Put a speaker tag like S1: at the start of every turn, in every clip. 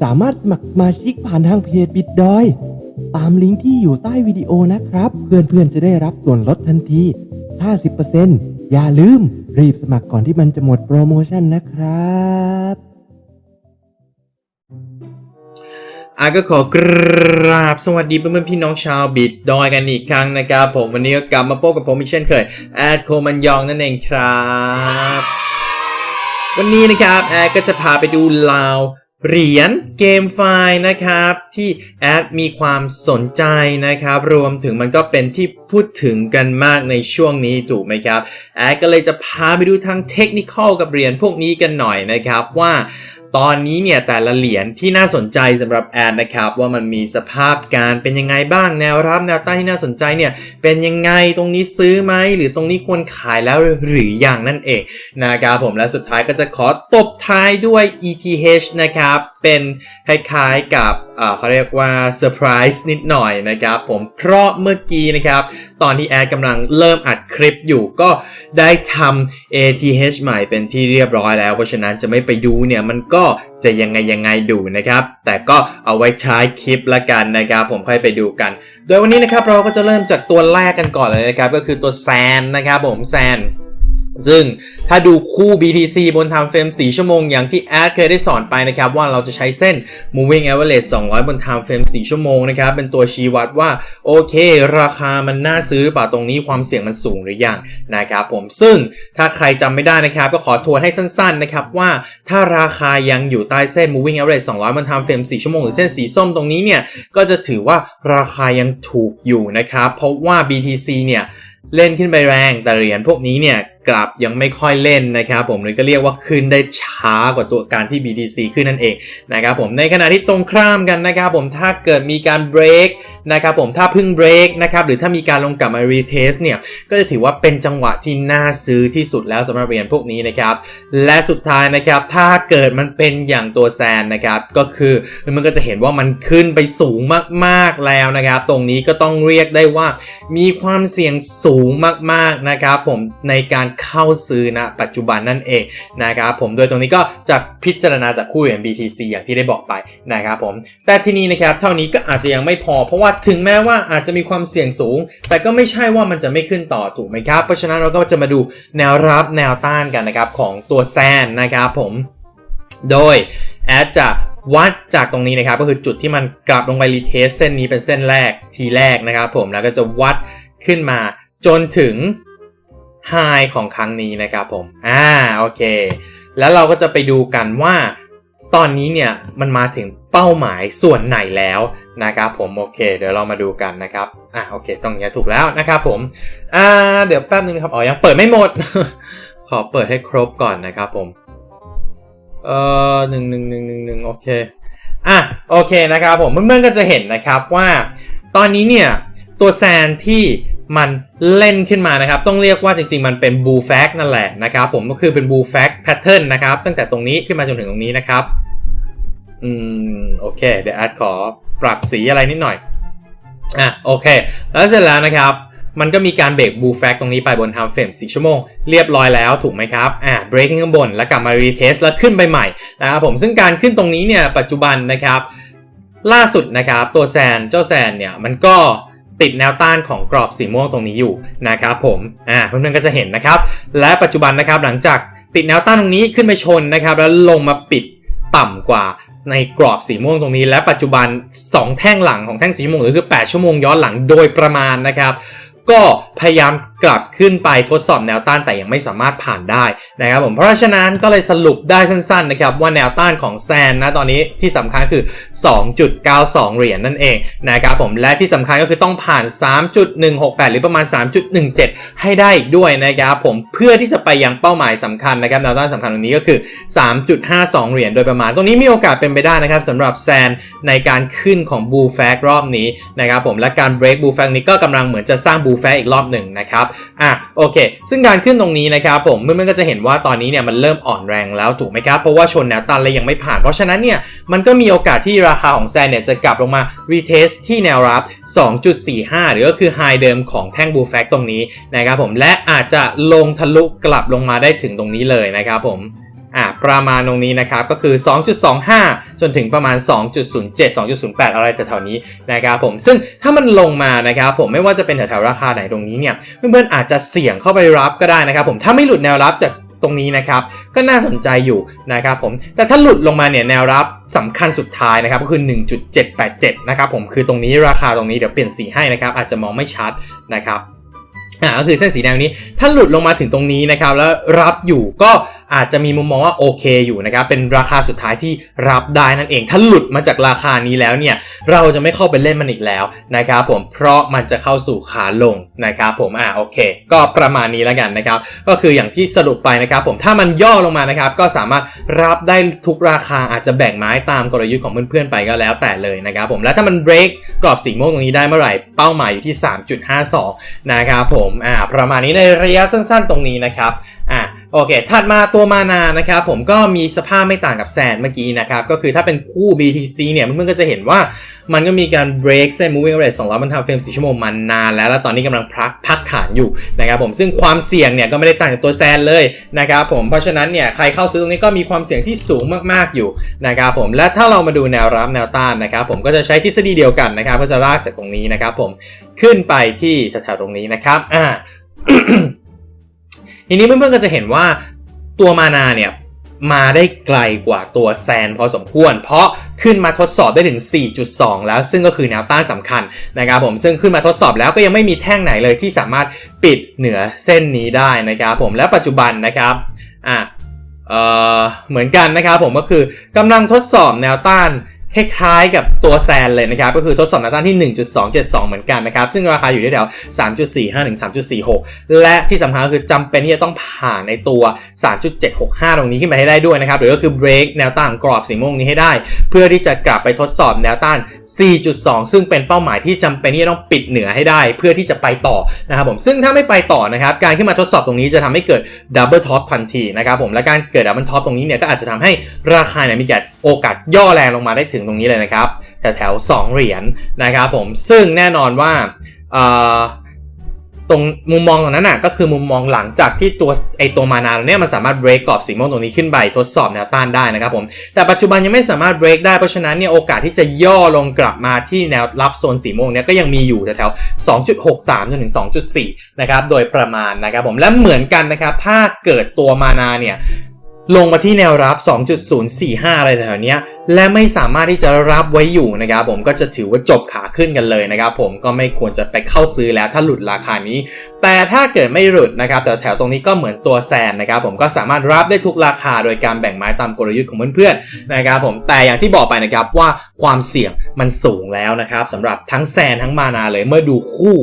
S1: สามารถสมัครสมาชิกผ่านทางเพจบิดดอย ตามลิงก์ที่อยู่ใต้วิดีโอนะครับ เพื่อนๆจะได้รับส่วนลดทันที 50%อย่าลืมรีบสมัครก่อนที่มันจะหมดโปรโมชั่นนะครับ
S2: อาก็ขอกราบสวัสดีเพื่อนๆพี่น้องชาวบิดดอยกันอีกครั้งนะครับผมวันนี้ก็กลับมาพบกับผมอีกเช่นเคยแอดโคมันยองนั่นเองครับ วันนี้นะครับแอดก็จะพาไปดูลาว เหรียญเกมไฟล์นะครับ ที่แอดมีความสนใจนะครับ รวมถึงมันก็เป็นที่พูดถึงกันมากในช่วงนี้ถูกไหมครับ แอดก็เลยจะพาไปดูทางเทคนิคกับเหรียญพวกนี้กันหน่อยนะครับว่า ตอนนี้เนี่ยแต่ละเหรียญที่น่าสนใจสำหรับแอดนะครับ ว่ามันมีสภาพการเป็นยังไงบ้างแนวรับแนวต้านที่น่าสนใจเนี่ยเป็นยังไงตรงนี้ซื้อไหมหรือตรงนี้ควรขายแล้วหรือยังนั่นเองนะครับผมและสุดท้ายก็จะขอตบท้ายด้วย ETH นะครับ เป็นคล้ายๆกับเขาเรียกว่าเซอร์ไพรส์นิดหน่อยนะครับผมเพราะเมื่อกี้นะครับ ตอนที่แอดกำลังเริ่มอัดคลิปอยู่ก็ได้ทำ ATH ใหม่เป็นที่เรียบร้อยแล้ว เพราะฉะนั้นจะไม่ไปดูเนี่ยมันก็จะยังไงยังไงดูนะครับ แต่ก็เอาไว้ใช้คลิปละกันนะครับ ผมค่อยไปดูกัน โดยวันนี้นะครับเราก็จะเริ่มจากตัวแรกกันก่อนเลยนะครับ ก็คือตัวแซนนะครับผมแซน ซึ่งถ้าดูคู่ BTC บน time frame 4 ชั่วโมงอย่างที่แอดเคยได้สอนไปนะครับ ว่าเราจะใช้เส้น moving average 200 บน time frame 4 ชั่วโมงนะครับ เป็นตัวชี้วัดว่า โอเค ราคามันน่าซื้อหรือเปล่าตรงนี้ความเสี่ยงมันสูงหรือยังนะครับผมซึ่งถ้าใครจำไม่ได้นะครับ ก็ขอทวนให้สั้นๆนะครับว่าถ้าราคายังอยู่ใต้เส้น moving average 200 บน time frame 4 ชั่วโมงหรือเส้นสีส้มตรงนี้เนี่ยก็จะถือว่าราคายังถูกอยู่นะครับเพราะว่า BTC เนี่ยเล่นขึ้นไปแรงแต่เหรียญพวกนี้เนี่ย กลับยังไม่ค่อยเล่นนะครับผมเลยก็เรียกว่าขึ้นได้ช้ากว่าตัวการที่ BTC ขึ้นนั่นเองนะครับผมในขณะที่ตรงข้ามกันนะครับผมถ้าเกิดมีการเบรกนะครับผมถ้าพึ่งเบรกนะครับหรือถ้ามีการลงกลับมารีเทสเนี่ยก็จะถือว่าเป็นจังหวะที่น่าซื้อที่สุดแล้วสำหรับเหรียญพวกนี้นะครับและสุดท้ายนะครับถ้าเกิดมันเป็นอย่างตัวแซนนะครับก็คือมันก็จะเห็นว่ามันขึ้นไปสูงมากๆแล้วนะครับ ตรงนี้ก็ต้องเรียกได้ว่ามีความเสี่ยงสูงมากๆนะครับผมในการเข้าซื้อนะปัจจุบันนั่นเองนะครับผมโดยตรงนี้ก็จะพิจารณาจากคู่เหรียญ BTC อย่างที่ได้บอกไปนะครับผมแต่ที่นี้นะครับเท่านี้ก็อาจจะยังไม่พอ เพราะว่าถึงแม้ว่าอาจจะมีความเสี่ยงสูง แต่ก็ไม่ใช่ว่ามันจะไม่ขึ้นต่อถูกไหมครับ เพราะฉะนั้นเราก็จะมาดูแนวรับแนวต้านกันนะครับของตัวแซนนะครับผมโดยแอดจะวัดจากตรงนี้นะครับก็คือจุดที่มันกลับลงไปรีเทสเส้นนี้เป็นเส้นแรกทีแรกนะครับผมแล้วก็จะวัดขึ้นมาจนถึง ไฮของครั้งนี้นะครับผม อ่า โอเค แล้วเราก็จะไปดูกันว่า ตอนนี้เนี่ย มันมาถึงเป้าหมายส่วนไหนแล้วนะครับผม โอเค เดี๋ยวเรามาดูกันนะครับ อ่าโอเค ตรงนี้ถูกแล้วนะครับผม อ่า เดี๋ยวแป๊บนึงนะครับ อ๋อ ยังเปิดไม่หมด ขอเปิดให้ครบก่อนนะครับผม เอ่อหนึ่งหนึ่งหนึ่งหนึ่งหนึ่งโอเค อะ โอเคนะครับผม เพื่อนๆก็จะเห็นนะครับว่า ตอนนี้เนี่ย ตัวแซนที่ มันเล่นขึ้นมานะครับ ต้องเรียกว่าจริงๆ มันเป็นบูแฟกนั่นแหละนะครับผมก็คือเป็นบูแฟกแพทเทิร์นนะครับ ตั้งแต่ตรงนี้ขึ้นมาจนถึงตรงนี้นะครับ อืม โอเค เดี๋ยวแอดขอปรับสีอะไรนิดหน่อย อะ โอเค แล้วเสร็จแล้วนะครับ มันก็มีการเบรกบูแฟกตรงนี้ไปบน time frame 4ชั่วโมง เรียบร้อยแล้วถูกไหมครับ อ่า breaking ข้างบน แล้วกลับมา retest แล้วขึ้นไปใหม่นะครับผมซึ่งการขึ้นตรงนี้เนี่ยปัจจุบันนะครับ ล่าสุดนะครับ ตัวแซนเจ้าแซนเนี่ยมันก็ ติดแนวต้านของกรอบสีม่วงตรงนี้อยู่นะครับผมอ่าเพื่อนๆก็จะเห็นนะครับ และปัจจุบันนะครับหลังจากติดแนวต้านตรงนี้ขึ้นไปชนนะครับ แล้วลงมาปิดต่ำกว่าในกรอบสีม่วงตรงนี้ และปัจจุบัน 2 แท่งหลังของแท่งสีม่วงหรือคือ 8 ชั่วโมงย้อนหลังโดยประมาณนะครับ ก็พยายามกลับขึ้นไปทดสอบแนวต้านแต่ยังไม่สามารถผ่านได้นะครับผมเพราะฉะนั้นก็เลยสรุปได้สั้นๆนะครับว่าแนวต้านของแซนนะตอนนี้ที่สำคัญคือ 2.92 เหรียญนั่นเองนะครับผมและที่สำคัญก็คือต้องผ่าน 3.168 หรือประมาณ 3.17 ให้ได้อีกด้วยนะครับผมเพื่อที่จะไปยังเป้าหมายสำคัญนะครับแนวต้านสำคัญตรงนี้ก็คือ 3.52 เหรียญโดยประมาณ ตรงนี้มีโอกาสเป็นไปได้นะครับสำหรับแซนในการขึ้นของบูแฟกรอบนี้นะครับผมและการ break บูแฟกนี้ก็กำลังเหมือนจะสร้างบูแฟกอีกรอบหนึ่งนะครับอะโอเค ซึ่งการขึ้นตรงนี้นะครับผมเพื่อนๆก็จะเห็นว่าตอนนี้เนี่ยมันเริ่มอ่อนแรงแล้วถูกไหมครับเพราะว่าชนแนวต้านเลยยังไม่ผ่าน เพราะฉะนั้นเนี่ยมันก็มีโอกาสที่ราคาของแซนเนี่ยจะกลับลงมารีเทสที่แนวรับ 2.45 หรือก็คือไฮเดิมของแท่งบูแฟกตรงนี้นะครับผมและอาจจะลงทะลุกลับลงมาได้ถึงตรงนี้เลยนะครับผม อ่าประมาณตรงนี้นะครับก็คือ 2.25 จนถึงประมาณ 2.07 2.08 อะไรแถวๆนี้นะครับผมซึ่งถ้ามันลงมานะครับผมไม่ว่าจะเป็นแถวๆราคาไหนตรงนี้เนี่ยเพื่อนๆอาจจะเสี่ยงเข้าไปรับก็ได้นะครับผมถ้าไม่หลุดแนวรับจากตรงนี้นะครับก็น่าสนใจอยู่นะครับผมแต่ถ้าหลุดลงมาเนี่ยแนวรับสำคัญสุดท้ายนะครับก็คือ 1.787 นะครับผมคือตรงนี้ราคาตรงนี้เดี๋ยวเปลี่ยนสีให้นะครับอาจจะมองไม่ชัดนะครับ อ่าก็คือเส้นสีแดงนี้ถ้าหลุดลงมาถึงตรงนี้นะครับแล้วรับอยู่ก็อาจจะมีมุมมองว่าโอเคอยู่นะครับเป็นราคาสุดท้ายที่รับได้นั่นเอง ถ้าหลุดมาจากราคานี้แล้วเนี่ยเราจะไม่เข้าไปเล่นมันอีกแล้วนะครับผมเพราะมันจะเข้าสู่ขาลงนะครับผมอ่าโอเค ก็ประมาณนี้แล้วกันนะครับก็คืออย่างที่สรุปไปนะครับผมถ้ามันย่อลงมานะครับก็สามารถรับได้ทุกราคาอาจจะแบ่งไม้ตามกลยุทธ์ของเพื่อนๆไปก็แล้วแต่เลยนะครับผมแล้วถ้ามัน break กรอบสีม่วงตรงนี้ได้เมื่อไหร่เป้าหมายอยู่ที่ 3.52 นะครับผมอ่าประมาณนี้ในระยะสั้นๆตรงนี้นะครับอ่าโอเค ถัดมาตัวมานานะครับผมก็มีสภาพไม่ต่างกับแซนเมื่อกี้นะครับ ก็คือถ้าเป็นคู่ BTC เนี่ยเพื่อนๆก็จะเห็นว่ามันก็มีการ break เส้น moving average 200บรรทัดเฟรม4ชั่วโมงมานานแล้ว แล้วตอนนี้กำลังพักพักฐานอยู่นะครับผมซึ่งความเสี่ยงเนี่ยก็ไม่ได้ต่างจากตัวแซนเลยนะครับผมเพราะฉะนั้นเนี่ยใครเข้าซื้อตรงนี้ก็มีความเสี่ยงที่สูงมากๆอยู่นะครับผมและถ้าเรามาดูแนวรับแนวต้านนะครับผมก็จะใช้ทฤษฎีเดียวกันนะครับก็จะลากจากตรงนี้นะครับผมขึ้นไปที่แถวๆตรงนี้นะครับอ่า ทีนี้เพื่อนๆก็จะเห็นว่าตัวมานาเนี่ยมาได้ไกลกว่าตัวแซนพอสมควร เพราะขึ้นมาทดสอบได้ถึง 4.2 แล้ว ซึ่งก็คือแนวต้านสำคัญนะครับผมซึ่งขึ้นมาทดสอบแล้วก็ยังไม่มีแท่งไหนเลยที่สามารถปิดเหนือเส้นนี้ได้นะครับผมและปัจจุบันนะครับอะเออเหมือนกันนะครับผมก็คือกำลังทดสอบแนวต้าน คล้ายๆกับตัวแซนเลยนะครับ ก็คือทดสอบแนวต้านที่ 1.272 เหมือนกันนะครับ ซึ่งราคาอยู่ที่แถว3.45ถึง3.46 และที่สำคัญก็คือจำเป็นที่จะต้องผ่านในตัว 3.765 ตรงนี้ขึ้นไปให้ได้ด้วยนะครับ หรือก็คือ break แนวต้านกรอบสีม่วงนี้ให้ได้ เพื่อที่จะกลับไปทดสอบแนวต้าน 4.2 ซึ่งเป็นเป้าหมายที่จำเป็นที่จะต้องปิดเหนือให้ได้ เพื่อที่จะไปต่อนะครับผมซึ่งถ้าไม่ไปต่อนะครับ การขึ้นมาทดสอบตรงนี้จะทำให้เกิด double top ทันทีนะครับผมและการเกิด double top ตรงนี้เนี่ยก็อาจจะทำให้ราคาเนี่ยมี โอกาสย่อแรงลงมาได้ถึงตรงนี้เลยนะครับแถวแถว 2 เหรียญนะครับผมซึ่งแน่นอนว่าตรงมุมมองตรงนั้นน่ะก็คือมุมมองหลังจากที่ตัวไอตัวมานาเนี่ยมันสามารถ break กรอบสีม่วงตรงนี้ขึ้นไปทดสอบแนวต้านได้นะครับผมแต่ปัจจุบันยังไม่สามารถ break ได้เพราะฉะนั้นเนี่ยโอกาสที่จะย่อลงกลับมาที่แนวรับโซนสีม่วงเนี่ยก็ยังมีอยู่แถวๆ2.63จนถึง2.4นะครับโดยประมาณนะครับผมและเหมือนกันนะครับถ้าเกิดตัวมานาเนี่ย ลงมาที่แนวรับ 2.045 อะไรแถวเนี้ย และไม่สามารถที่จะรับไว้อยู่นะครับผมก็จะถือว่าจบขาขึ้นกันเลยนะครับผมก็ไม่ควรจะไปเข้าซื้อแล้วถ้าหลุดราคานี้ แต่ถ้าเกิดไม่หลุดนะครับแต่แถวตรงนี้ก็เหมือนตัวแซนนะครับผมก็สามารถรับได้ทุกราคาโดยการแบ่งไม้ตามกลยุทธ์ของเพื่อนๆนะครับผมแต่อย่างที่บอกไปนะครับว่าความเสี่ยงมันสูงแล้วนะครับสำหรับทั้งแซนทั้งมานาเลยเมื่อดูคู่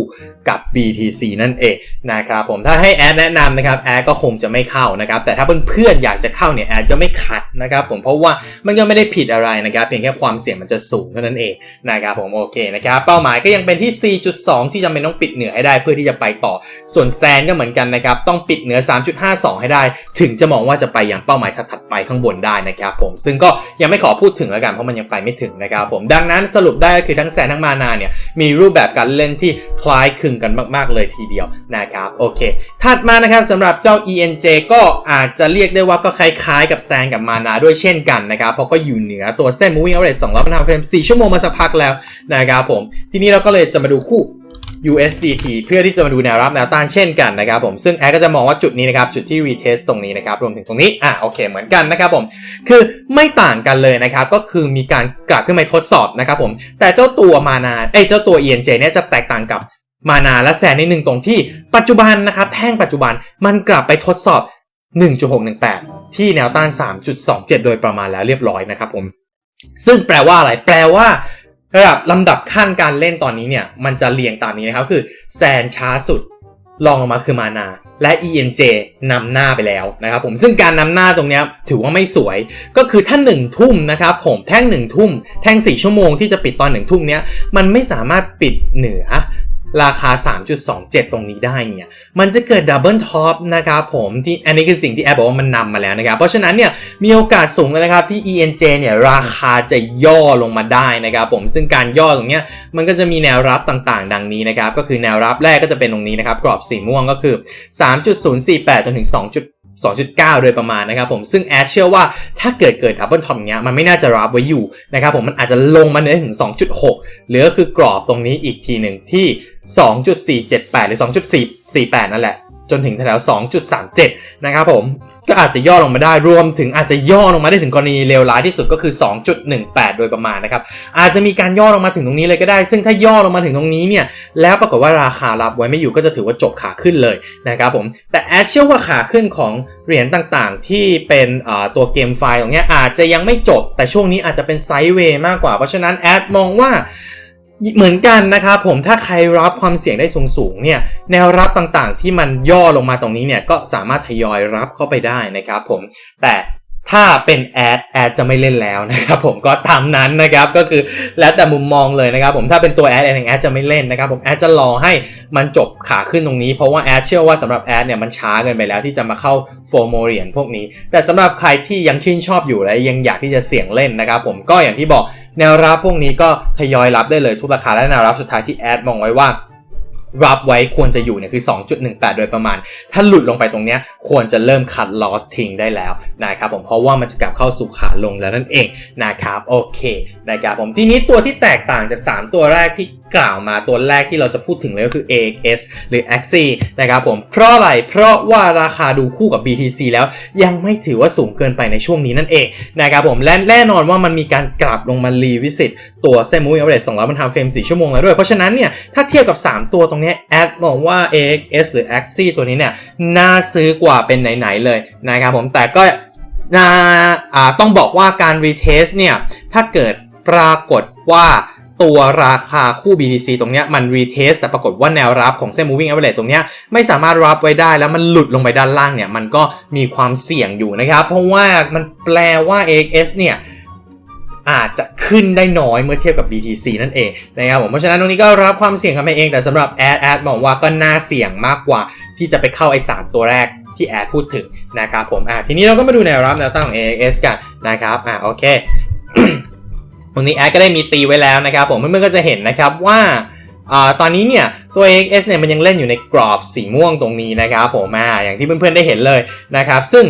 S2: กับ BTC นั่นเองนะครับผมถ้าให้แอดแนะนำนะครับแอดก็คงจะไม่เข้านะครับแต่ถ้าเพื่อนๆอยากจะเข้าเนี่ยแอดก็ไม่ขัดนะครับผมเพราะว่ามันก็ไม่ได้ผิดอะไรนะครับเพียงแค่ความเสี่ยงมันจะสูงเท่านั้นเองนะครับผมโอเคนะครับเป้าหมายก็ยังเป็นที่ 4.2 ที่จำเป็นต้องปิดเหนือให้ได้เพื่อที่จะไปต่อ ส่วนแซนก็เหมือนกันนะครับต้องปิดเหนือ 3.52 ให้ได้ ถึงจะมองว่าจะไปอย่างเป้าหมายถัดไปข้างบนได้นะครับผมซึ่งก็ยังไม่ขอพูดถึงแล้วกันเพราะมันยังไปไม่ถึงนะครับผมดังนั้นสรุปได้ก็คือทั้งแซนทั้งมานาเนี่ยมีรูปแบบการเล่นที่คล้ายคลึงกันมาก ๆ เลยทีเดียวนะครับโอเค ถัดมานะครับสำหรับเจ้า ENJ ก็อาจจะเรียกได้ว่าก็คคล้ายๆกับแซนกับมานาด้วยเช่นกันนะครับเพราะก็อยู่เหนือตัวเส้น moving average 200พันธเฟรม4ชั่วโมงมาสักพักแล้วนะครับผม ทีนี้เราก็เลยจะมาดูคู่ USDT เพื่อที่จะมาดูแนวรับแนวต้านเช่นกันนะครับผมซึ่งแอดก็จะมองว่าจุดนี้นะครับ จุดที่ retest ตรงนี้นะครับ รวมถึงตรงนี้ อะโอเคเหมือนกันนะครับผม คือไม่ต่างกันเลยนะครับ ก็คือมีการกลับขึ้นมาทดสอบนะครับผม แต่เจ้าตัวมานาเอ้ยเจ้าตัว ENJ เนี่ยจะแตกต่างกับมานาและแซนนิดนึงตรงที่ปัจจุบันนะครับ แท่งปัจจุบันมันกลับไปทดสอบ 1.618 ที่แนวต้าน 3.27 โดยประมาณแล้วเรียบร้อยนะครับผม ซึ่งแปลว่าอะไร แปลว่าระดับลำดับขั้นการเล่นตอนนี้เนี่ย มันจะเรียงตามนี้นะครับ คือแซนช้าสุดรองลงมาคือมานา และ ENJ นำหน้าไปแล้วนะครับผมซึ่งการนำหน้าตรงนี้ถือว่าไม่สวยก็คือถ้า1ทุ่มนะครับผมแท่ง1ทุ่มแท่ง4ชั่วโมงที่จะปิดตอน1ทุ่มเนี้ยมันไม่สามารถปิดเหนือ ราคา 3.27 ตรงนี้ได้เนี่ย มันจะเกิดดับเบิลท็อปนะครับผมที่อันนี้คือสิ่งที่แอปบอกว่ามันนำมาแล้วนะครับ เพราะฉะนั้นเนี่ยมีโอกาสสูงเลยนะครับที่ ENJ เนี่ยราคาจะย่อลงมาได้นะครับผมซึ่งการย่อตรงเนี้ยมันก็จะมีแนวรับต่างๆ ดังนี้นะครับ ก็คือแนวรับแรกก็จะเป็นตรงนี้นะครับ กรอบสีม่วงก็คือ 3.048 จนถึง 2. 2.9 โดยประมาณนะครับผมซึ่งแอดเชื่อว่าถ้าเกิดเกิดดับเบิลท็อปเงี้ยมันไม่น่าจะรับไว้อยู่นะครับผมมันอาจจะลงมาได้ถึง 2.6 หรือก็คือกรอบตรงนี้อีกทีหนึ่งที่ 2.478 หรือ 2.448 นั่นแหละ จนถึงแถว2.37 นะครับผม ก็อาจจะย่อลงมาได้รวมถึงอาจจะย่อลงมาได้ถึงกรณีเลวร้ายที่สุดก็คือ 2.18 โดยประมาณนะครับอาจจะมีการย่อลงมาถึงตรงนี้เลยก็ได้ ซึ่งถ้าย่อลงมาถึงตรงนี้เนี่ยแล้วปรากฏว่าราคารับไว้ไม่อยู่ก็จะถือว่าจบขาขึ้นเลยนะครับผมแต่แอดเชื่อว่าขาขึ้นของเหรียญต่างๆ ที่เป็นตัวเกมไฟล์ตรงนี้อาจจะยังไม่จบ แต่ช่วงนี้อาจจะเป็นไซด์เวย์มากกว่าเพราะฉะนั้นแอดมองว่า เหมือนกันนะครับผมถ้าใครรับความเสี่ยงได้สูงสูงๆเนี่ยแนวรับต่างๆ ที่มันย่อลงมาตรงนี้เนี่ยก็สามารถทยอยรับเข้าไปได้นะครับผมแต่ถ้าเป็นแอดแอดจะไม่เล่นแล้วนะครับผมก็ตามนั้นนะครับก็คือแล้วแต่มุมมองเลยนะครับผมถ้าเป็นตัวแอดเองแอดจะไม่เล่นนะครับผมแอดจะรอให้มันจบขาขึ้นตรงนี้เพราะว่าแอดเชื่อว่าสำหรับแอดเนี่ยมันช้าเกินไปแล้วที่จะมาเข้าโฟโมเรียนพวกนี้ แต่สำหรับใครที่ยังชื่นชอบอยู่และยังอยากที่จะเสี่ยงเล่นนะครับผมก็อย่างที่บอก แนวรับพวกนี้ก็ทยอยรับได้เลยทุกราคาและแนวรับสุดท้ายที่แอดมองไว้ว่า รับไว้ควรจะอยู่เนี่ยคือ 2.18 โดยประมาณ ถ้าหลุดลงไปตรงเนี้ยควรจะเริ่มคัดลอสทิ้งได้แล้วนะครับผมเพราะว่ามันจะกลับเข้าสู่ขาลงแล้วนั่นเองนะครับโอเคนะครับผมทีนี้ตัวที่แตกต่างจาก 3 ตัวแรกที่กล่าวมาตัวแรกที่เราจะพูดถึงเลยก็คือ AX หรือ AXI นะครับผมเพราะอะไร เพราะว่าราคาดูคู่กับ BTC แล้วยังไม่ถือว่าสูงเกินไปในช่วงนี้นั่นเองนะครับผมและแน่นอนว่ามันมีการกลับลงมารีวิสิตตัวเซมู v อ n g average 200บรรทัดเฟรม4ชั่วโมงแล้วด้วย เพราะฉะนั้นเนี่ยถ้าเทียบกับ 3 ตัวตรงเนี้แอดมองว่า axs หรือ AXI ตัวนี้เนี่ยน่าซื้อกว่าเป็นไหนๆเลยนะครับผมแต่ก็น่าาต้องบอกว่าการรีเทสเนี่ยถ้าเกิดปรากฏว่าตัวราคาคู่ BTC ตรงเนี้ยมันรีเทสแต่ปรากฏว่าแนวรับของเส้น moving average ตรงเนี้ยไม่สามารถรับไว้ได้แล้วมันหลุดลงไปด้านล่างเนี่ยมันก็มีความเสี่ยงอยู่นะครับ เพราะว่ามันแปลว่า AX เนี่ย อาจจะขึ้นได้น้อยเมื่อเทียบกับ BTC นั่นเองนะครับผมเพราะฉะนั้นตรงนี้ก็รับความเสี่ยงกันไปเอง แต่สำหรับแอดแอดบอกว่าก็น่าเสี่ยงมากกว่า ที่จะไปเข้าไอ้สามตัวแรกที่แอดพูดถึงนะครับผมอะทีนี้เราก็มาดูแนวรับแนวต้านของ AX กันนะครับอะโอเคตรงนี้แอดก็ได้มีตีไว้แล้วนะครับผมเพื่อนๆก็จะเห็นนะครับว่าอาตอนนี้เนี่ยตัว AX เนี่ยมันยังเล่นอยู่ในกรอบสีม่วงตรงนี้นะครับผมอ่าอย่างที่เพื่อนๆได้เห็นเลยนะครับซึ่ง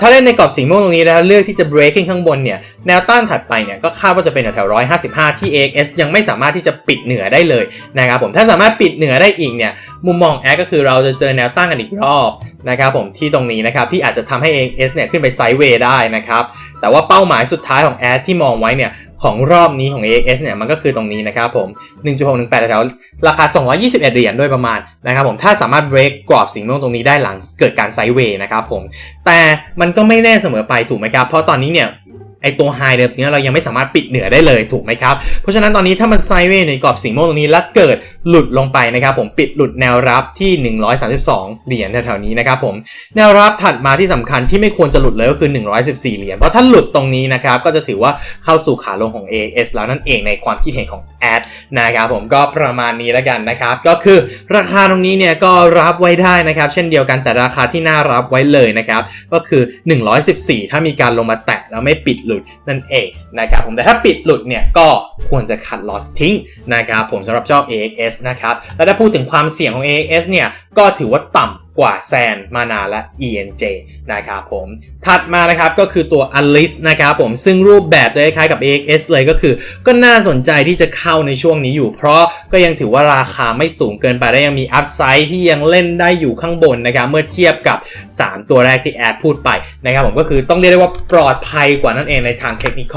S2: ถ้าเล่นในกรอบสีม่วงตรงนี้แล้วเลือกที่จะ break ขึ้นข้างบนเนี่ยแนวต้านถัดไปเนี่ยก็คาดว่าจะเป็นแถวๆ155ที่ AX ยังไม่สามารถที่จะปิดเหนือได้เลยนะครับผมถ้าสามารถปิดเหนือได้อีกเนี่ยมุมมองแอดก็คือเราจะเจอแนวต้านกันอีกรอบนะครับผมที่ตรงนี้นะครับที่อาจจะทำให้ AX เนี่ยขึ้นไปไซด์เวย์ได้นะครับแต่ว่าเป้าหมายสุดท้ายของแอดที่มองไว้เนี่ยของรอบนี้ของ AX เนี่ยมันก็คือตรงนี้นะครับผม 1.618แถวราคา 221 เหรียญด้วยประมาณนะครับผมถ้าสามารถ break กรอบสีม่วงตรงนี้ได้หลังเกิดการไซด์เวย์นะครับผมแต่มันก็ไม่แน่เสมอไปถูกไหมครับ เพราะตอนนี้เนี่ย ไอตัวไฮเดิมนี้เรายังไม่สามารถปิดเหนือได้เลยถูกไหมครับ เพราะฉะนั้นตอนนี้ถ้ามันไซเวย์ในกรอบสีม่วงตรงนี้แล้วเกิดหลุดลงไปนะครับผมปิดหลุดแนวรับที่ 132 เหรียญแถวๆนี้นะครับผมแนวรับถัดมาที่สำคัญที่ไม่ควรจะหลุดเลยก็คือ 114 เหรียญเพราะถ้าหลุดตรงนี้นะครับก็จะถือว่าเข้าสู่ขาลงของ AS แล้วนั่นเองในความคิดเห็นของแอดนะครับผมก็ประมาณนี้แล้วกันนะครับก็คือราคาตรงนี้เนี่ยก็รับไว้ได้นะครับเช่นเดียวกันแต่ราคาที่น่ารับไว้เลยนะครับก็คือ 114 ถ้ามีการลงมาแตะแล้วไม่ปิดหลุดนั่นเองนะครับผมแต่ถ้าปิดหลุดเนี่ยก็ควรจะคัดลอสทิ้งนะครับผมสำหรับเจ้า AX นะครับแล้วถ้าพูดถึงความเสี่ยงของ AX เนี่ยก็ถือว่าต่ำ กว่าแซนมานาและ ENJ นะครับผม ถัดมานะครับก็คือตัว Alice นะครับผมซึ่งรูปแบบจะคล้ายๆกับ AX เลยก็คือ ก็น่าสนใจที่จะเข้าในช่วงนี้อยู่ เพราะก็ยังถือว่าราคาไม่สูงเกินไปและยังมีอัพไซด์ที่ยังเล่นได้อยู่ข้างบนนะครับเมื่อเทียบกับ 3 ตัวแรกที่แอดพูดไปนะครับผมก็คือต้องเรียกได้ว่าปลอดภัยกว่านั่นเองในทางเทคนิค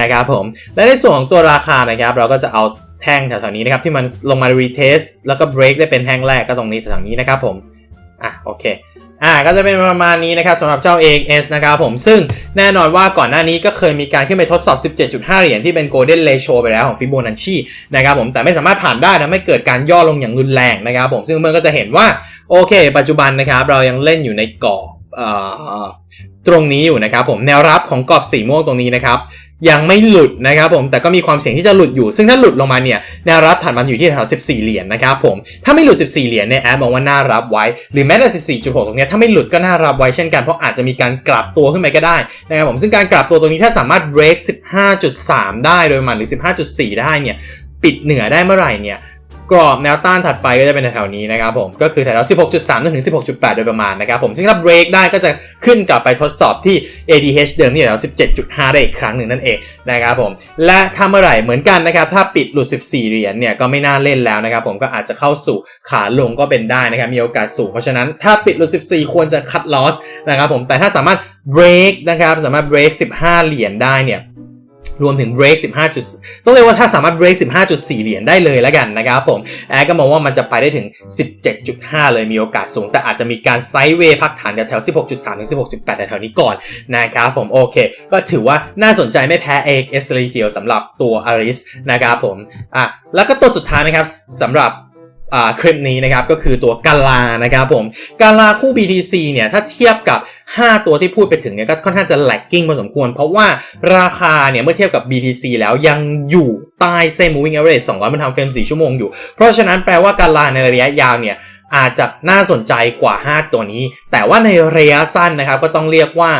S2: นะครับผมและในส่วนของตัวราคานะครับเราก็จะเอาแท่งแถวๆนี้นะครับที่มันลงมา retest แล้วก็ break ได้เป็นแท่งแรกก็ตรงนี้แถวๆนี้นะครับผม อะโอเคอ่าก็จะเป็นประมาณนี้นะครับสำหรับเจ้า AX นะครับผมซึ่งแน่นอนว่าก่อนหน้านี้ก็เคยมีการขึ้นไปทดสอบ 17.5 เหรียญที่เป็น golden ratio ไปแล้วของ Fibonacci นะครับผมแต่ไม่สามารถผ่านได้นะไม่เกิดการย่อลงอย่างรุนแรงนะครับผมซึ่งเมื่อก็จะเห็นว่า โอเค ปัจจุบันนะครับเรายังเล่นอยู่ในกรอบเอ่อ ตรงนี้อยู่นะครับผมแนวรับของกรอบสีม่วงตรงนี้นะครับยังไม่หลุดนะครับผมแต่ก็มีความเสี่ยงที่จะหลุดอยู่ ซึ่งถ้าหลุดลงมาเนี่ยแนวรับถัดมันอยู่ที่แถว14 เหรียญนะครับผมถ้าไม่หลุด 14 เหรียญเนี่ยแอดมองว่าน่ารับไว้ หรือแม้แต่14.6 ตรงนี้ถ้าไม่หลุดก็น่ารับไว้เช่นกันเพราะอาจจะมีการกลับตัวขึ้นไปก็ได้นะครับผมซึ่งการกลับตัวตรงนี้ถ้าสามารถ break 15.3 ได้โดยประมันหรือ 15.4 ได้เนี่ยปิดเหนือได้เมื่อไหร่เนี่ย กรอบแนวต้านถัดไปก็จะเป็นแถวๆนี้นะครับผมก็คือแถว16.3จนถึง 16.8 โดยประมาณนะครับผมซึ่งถ้า break ได้ก็จะขึ้นกลับไปทดสอบที่ ADH เดิมที่แถว17.5 ได้อีกครั้งหนึ่งนั่นเองนะครับผมและถ้าเมื่อไหร่เหมือนกันนะครับถ้าปิดหลุด 14 เหรียญเนี่ยก็ไม่น่าเล่นแล้วนะครับผมก็อาจจะเข้าสู่ขาลงก็เป็นได้นะครับมีโอกาสสูงเพราะฉะนั้นถ้าปิดหลุด 14 ควรจะ cut loss นะครับผมแต่ถ้าสามารถ break นะครับสามารถ break 15 เหรียญได้เนี่ย รวมถึง break 15จุดต้องเรียกว่าถ้าสามารถ break 15.4 เหรียญได้เลยแล้วกันนะครับผม แอร์ก็มองว่ามันจะไปได้ถึง 17.5 เลยมีโอกาสสูง แต่อาจจะมีการไซด์เวย์พักฐานแถวๆ16.3 ถึง 16.8 แถวๆนี้ก่อนนะครับผมโอเค ก็ถือว่าน่าสนใจไม่แพ้ AX เลยทีเดียวสำหรับตัว Aris นะครับผมอะแล้วก็ตัวสุดท้ายนะครับสำหรับ คลิปนี้นะครับก็คือตัวกาลานะครับผมกาลาคู่ BTC เนี่ยถ้าเทียบกับ 5 ตัวที่พูดไปถึงเนี่ยก็ค่อนข้างจะ lagging พอสมควร เพราะว่าราคาเนี่ยเมื่อเทียบกับ BTC แล้วยังอยู่ใต้เส้น moving average 200มันทำเฟรม4ชั่วโมงอยู่ เพราะฉะนั้นแปลว่ากาลาในระยะยาวเนี่ยอาจจะน่าสนใจกว่า 5 ตัวนี้ แต่ว่าในระยะสั้นนะครับก็ต้องเรียกว่า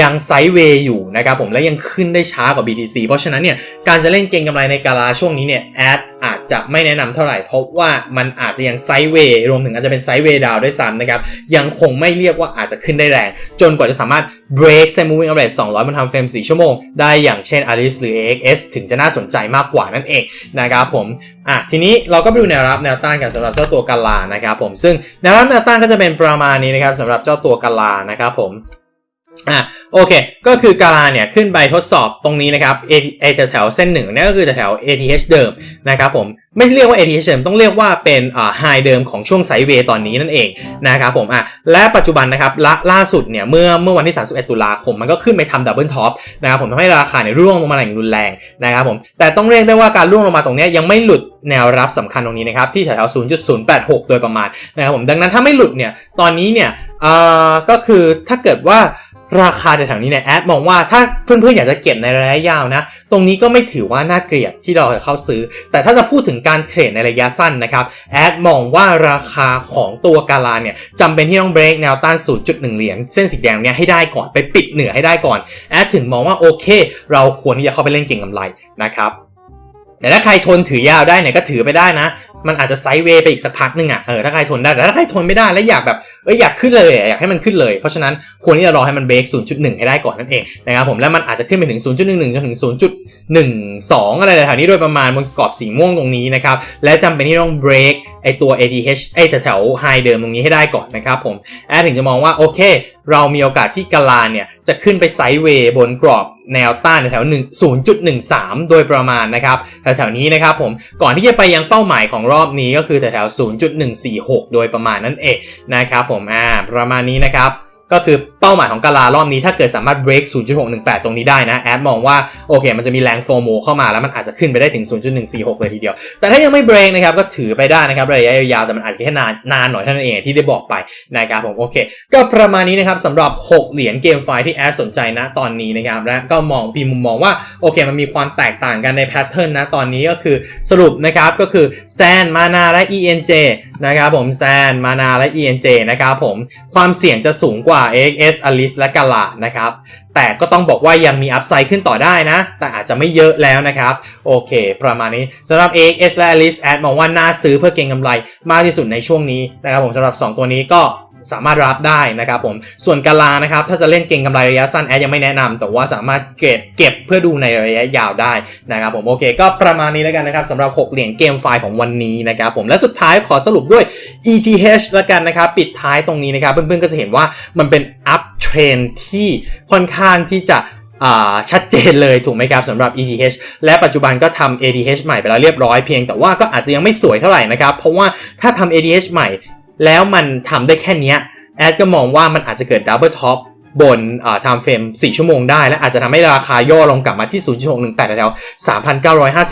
S2: ยังไซด์เวย์อยู่นะครับผมและยังขึ้นได้ช้ากว่า BTC เพราะฉะนั้นเนี่ยการจะเล่นเก็งกำไรในกาลาช่วงนี้เนี่ยแอดอาจจะไม่แนะนำเท่าไหร่เพราะว่ามันอาจจะยังไซด์เวย์รวมถึงอาจจะเป็นไซด์เวย์ดาวด้วยซ้ำนะครับยังคงไม่เรียกว่าอาจจะขึ้นได้แรง จนกว่าจะสามารถ break เส้น moving average 200มันทำเฟรม 4 ชั่วโมง ได้อย่างเช่น Alice หรือ AXS ถึงจะน่าสนใจมากกว่านั่นเองนะครับผมอะทีนี้เราก็ไปดูแนวรับแนวต้านกันสำหรับเจ้าตัวกาลานะครับผมซึ่งแนวรับแนวต้านก็จะเป็นประมาณนี้นะครับสำหรับเจ้าตัวกาลานะครับผม อะโอเค ก็คือกาลาเนี่ยขึ้นไปทดสอบตรงนี้นะครับ A ไอแถวๆเส้นหนึ่งนั่นก็คือแถว ATH เดิมนะครับผมไม่เรียกว่า ATH เดิมต้องเรียกว่าเป็นอ่าไฮเดิมของช่วงไซเวย์ตอนนี้นั่นเองนะครับผมอะและปัจจุบันนะครับลล่าสุดเนี่ยเมื่อเมื่อวันที่ 31 ตุลาคมมันก็ขึ้นไปทำดับเบิลท็อปนะครับผมทำให้ราคาเนี่ยร่วงลงมาอย่างรุนแรงนะครับผมแต่ต้องเรียกได้ว่าการร่วงลงมาตรงนี้ยังไม่หลุดแนวรับสำคัญตรงนี้นะครับที่แถว0.086 โดยประมาณนะครับผมดังนั้นถ้าไม่หลุดเนี่ยตอนนี้เนี่ยอ่าก็คือถ้าเกิดว่า ราคาแถวๆนี้เนี่ยแอดมองว่าถ้าเพื่อนๆอยากจะเก็บในระยะยาวนะ ตรงนี้ก็ไม่ถือว่าน่าเกลียดที่เราจะเข้าซื้อ แต่ถ้าจะพูดถึงการเทรดในระยะสั้นนะครับแอดมองว่าราคาของตัวกาลาเนี่ยจำเป็นที่ต้องเบรกแนวต้าน 0.1 เหรียญเส้นสีแดงเนี่ยให้ได้ก่อนไปปิดเหนือให้ได้ก่อนแอดถึงมองว่าโอเค เราควรที่จะเข้าไปเล่นเก่งกำไรนะครับแต่ถ้าใครทนถือยาวได้เนี่ยก็ถือไปได้นะ มันอาจจะไซด์เวย์ไปอีกสักพักหนึ่งอะเออถ้าใครทนได้แต่ถ้าใครทนไม่ได้แล้วอยากแบบเอ้ยอยากขึ้นเลยอยากให้มันขึ้นเลย เพราะฉะนั้นควรที่จะรอให้มันเบรก0.1 ให้ได้ก่อนนั่นเองนะครับผมแล้วมันอาจจะขึ้นไปถึง 0.11จนถึง 0.12 อะไรแถวนี้โดยประมาณบนกรอบสีม่วงตรงนี้นะครับและจำเป็นที่ต้องเบรกไอตัว ATH ไอแถวๆไฮเดิมตรงนี้ให้ได้ก่อนนะครับผมแอดถึงจะมองว่าโอเค เรามีโอกาสที่กาลาเนี่ยจะขึ้นไปไซด์เวย์บนกรอบแนวต้านแถวๆ1 0.13 โดยประมาณนะครับแถวๆนี้นะครับผมก่อนที่จะไปยังเป้าหมายของรอบนี้ก็คือแถวๆ0.146 โดยประมาณนั่นเองนะครับผมอ่าประมาณนี้นะครับ ก็คือเป้าหมายของกาลารอบนี้ถ้าเกิดสามารถ break 0.618 ตรงนี้ได้นะ แอดมองว่าโอเค มันจะมีแรงโฟโมเข้ามาแล้วมันอาจจะขึ้นไปได้ถึง 0.146 เลยทีเดียว แต่ถ้ายังไม่ break นะครับ ก็ถือไปได้นะครับ ระยะยาวๆแต่มันอาจจะแค่นานนานหน่อยเท่านั้นเองที่ได้บอกไปนะครับผมโอเค ก็ประมาณนี้นะครับสำหรับ 6 เหรียญเกมไฟที่แอดสนใจนะตอนนี้นะครับและก็มองมีมุมมองว่าโอเค มันมีความแตกต่างกันในแพทเทิร์นนะตอนนี้ก็คือสรุปนะครับก็คือแซนมานาและ ENJ นะครับผมแซนมานาและ ENJ นะครับผมความเสี่ยงจะสูงกว่า AXS Alice และกาลานะครับ แต่ก็ต้องบอกว่ายังมีอัพไซด์ขึ้นต่อได้นะ แต่อาจจะไม่เยอะแล้วนะครับ โอเค ประมาณนี้สำหรับ AXS และ Alice แอดมองว่าน่าซื้อเพื่อเก็งกำไรมากที่สุดในช่วงนี้นะครับผมสำหรับ 2 ตัวนี้ก็ สามารถรับได้นะครับผมส่วนกาลานะครับถ้าจะเล่นเก่งกำไรระยะสั้นแอดยังไม่แนะนำแต่ว่าสามารถเก็บเก็บเพื่อดูในระยะยาวได้นะครับผมโอเค ก็ประมาณนี้แล้วกันนะครับสำหรับ 6 เหรียญเกมไฟล์ของวันนี้นะครับผมและสุดท้ายขอสรุปด้วย ETH แล้วกันนะครับปิดท้ายตรงนี้นะครับเพื่อนๆก็จะเห็นว่ามันเป็นอัพเทรนที่ค่อนข้างที่จะชัดเจนเลยถูกไหมครับสำหรับ ETH และปัจจุบันก็ทำ ATH ใหม่ไปแล้วเรียบร้อยเพียงแต่ว่าก็อาจจะยังไม่สวยเท่าไหร่นะครับ เพราะว่าถ้าทำ ATH ใหม่ แล้วมันทำได้แค่เนี้แอดก็มองว่ามันอาจจะเกิดดับเบิลท็อปบนอ่า time frame 4ชั่วโมงได้ และอาจจะทำให้ราคาย่อลงกลับมาที่ 0.618แถว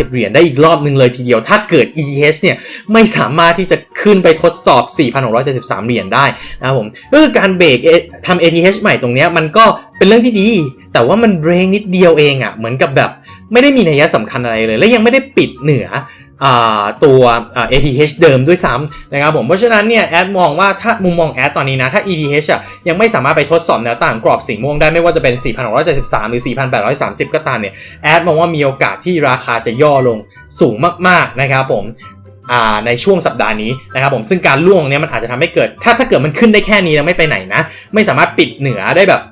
S2: 3,950 เหรียญได้อีกรอบหนึ่งเลยทีเดียว ถ้าเกิด ETH เนี่ย ไม่สามารถที่จะขึ้นไปทดสอบ 4,673 เหรียญได้นะครับผมก็คือการเบรกทำ ATH ใหม่ตรงเนี้ยมันก็เป็นเรื่องที่ดี แต่ว่ามันเบรกนิดเดียวเองอะ่ะ เหมือนกับแบบไม่ได้มีนัยสำคัญอะไรเลย และยังไม่ได้ปิดเหนือตัว ATH เดิมด้วยซ้ำนะครับผม เพราะฉะนั้นเนี่ยแอดมองว่าถ้ามุมมองแอดตอนนี้นะ ถ้า ETH อะยังไม่สามารถไปทดสอบแนวต่างกรอบสีม่วงได้ไม่ว่าจะเป็น 4,673 หรือ 4,830 ก็ตามเนี่ยแอดมองว่ามีโอกาสที่ราคาจะย่อลงสูงมากๆนะครับผมในช่วงสัปดาห์นี้นะครับผมซึ่งการล่วงเนี้ยมันอาจจะทำให้เกิด ถ้าถ้าเกิดมันขึ้นได้แค่นี้แล้วไม่ไปไหนนะ ไม่สามารถปิดเหนือได้แบบ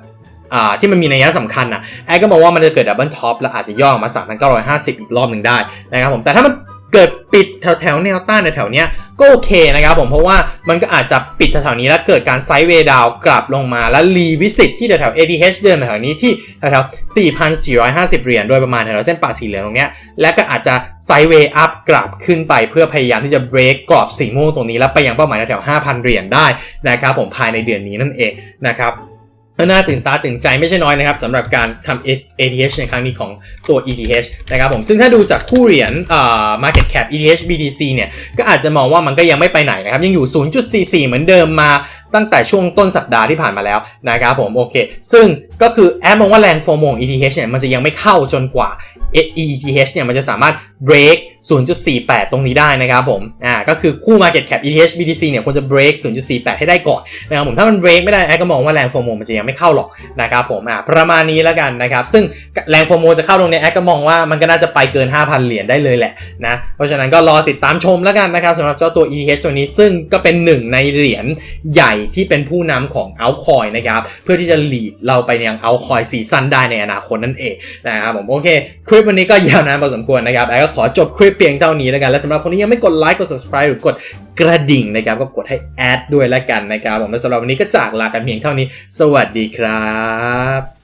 S2: ที่มันมีนัยสำคัญนะแอดก็มองว่ามันจะเกิดดับเบิลท็อปแล้วอาจจะย่อออกมา 3,950 อีกรอบหนึ่งได้นะครับผมแต่ถ้ามัน เกิดปิดแถวแถวแนวต้านแถวเนี้ยก็โอเคนะครับผมเพราะว่ามันก็อาจจะปิดแถวๆนี้แล้วเกิดการไซด์เวดาวกลับลงมาแล้วรีวิสิตที่แถวๆ ATH เดิมแถวนี้ที่แถวๆ4,450 เหรียญโดยประมาณแถวเส้นปากสีเหลืองตรงเนี้ยและก็อาจจะไซด์เวอัพกลับขึ้นไปเพื่อพยายามที่จะเบรกกรอบสีม่วงตรงนี้แล้วไปยังเป้าหมายแถวๆ5,000 เหรียญได้นะครับผมภายในเดือนนี้นั่นเองนะครับ น่าตื่นตาตื่นใจไม่ใช่น้อยนะครับสำหรับการทำ ATH ในครั้งนี้ของตัว ETH นะครับผมซึ่งถ้าดูจากคู่เหรียญ market cap ETH BTC เนี่ย ก็อาจจะมองว่ามันก็ยังไม่ไปไหนนะครับ ยังอยู่ 0.44 เหมือนเดิมมาตั้งแต่ช่วงต้นสัปดาห์ที่ผ่านมาแล้วนะครับผมโอเค ซึ่งก็คือแอดมองว่าแรงโฟมของ ETH เนี่ยมันจะยังไม่เข้าจนกว่า ETH เนี่ยมันจะสามารถ break 0.48 ตรงนี้ได้นะครับผม อ่า ก็คือคู่ market cap ETH BTC เนี่ยควรจะ break 0.48 ให้ได้ก่อนนะครับผม ถ้ามัน break ไม่ได้แอดก็มองว่าแรงโฟมมันจะยังไม่เข้าหรอกนะครับผม อ่า ประมาณนี้แล้วกันนะครับ ซึ่งแรงโฟมจะเข้าตรงนี้ยแอดก็มองว่ามันก็น่าจะไปเกิน 5,000 เหรียญได้เลยแหละนะ เพราะฉะนั้นก็รอติดตามชมแล้วกันนะครับสำหรับเจ้าตัว ETH ตัวนี้ ซึ่งก็เป็นหนึ่งในเหรียญใหญ่ที่เป็นผู้นำของ altcoin นะครับ เพื่อที่จะ lead เราไปยัง altcoin ซีซั่นได้ในอนาคตนั่นเองนะครับผม โอเค คลิปวันนี้ก็ยาวนานพอสมควรนะครับแอดก็ขอจบคลิปเพียงเท่านี้แล้วกันและสำหรับคนที่ยังไม่กดไลค์กด subscribe หรือกดกระดิ่งนะครับก็กดให้แอดด้วยแล้วกันนะครับผมและสำหรับวันนี้ก็จากลากันเพียงเท่านี้ สวัสดีครับ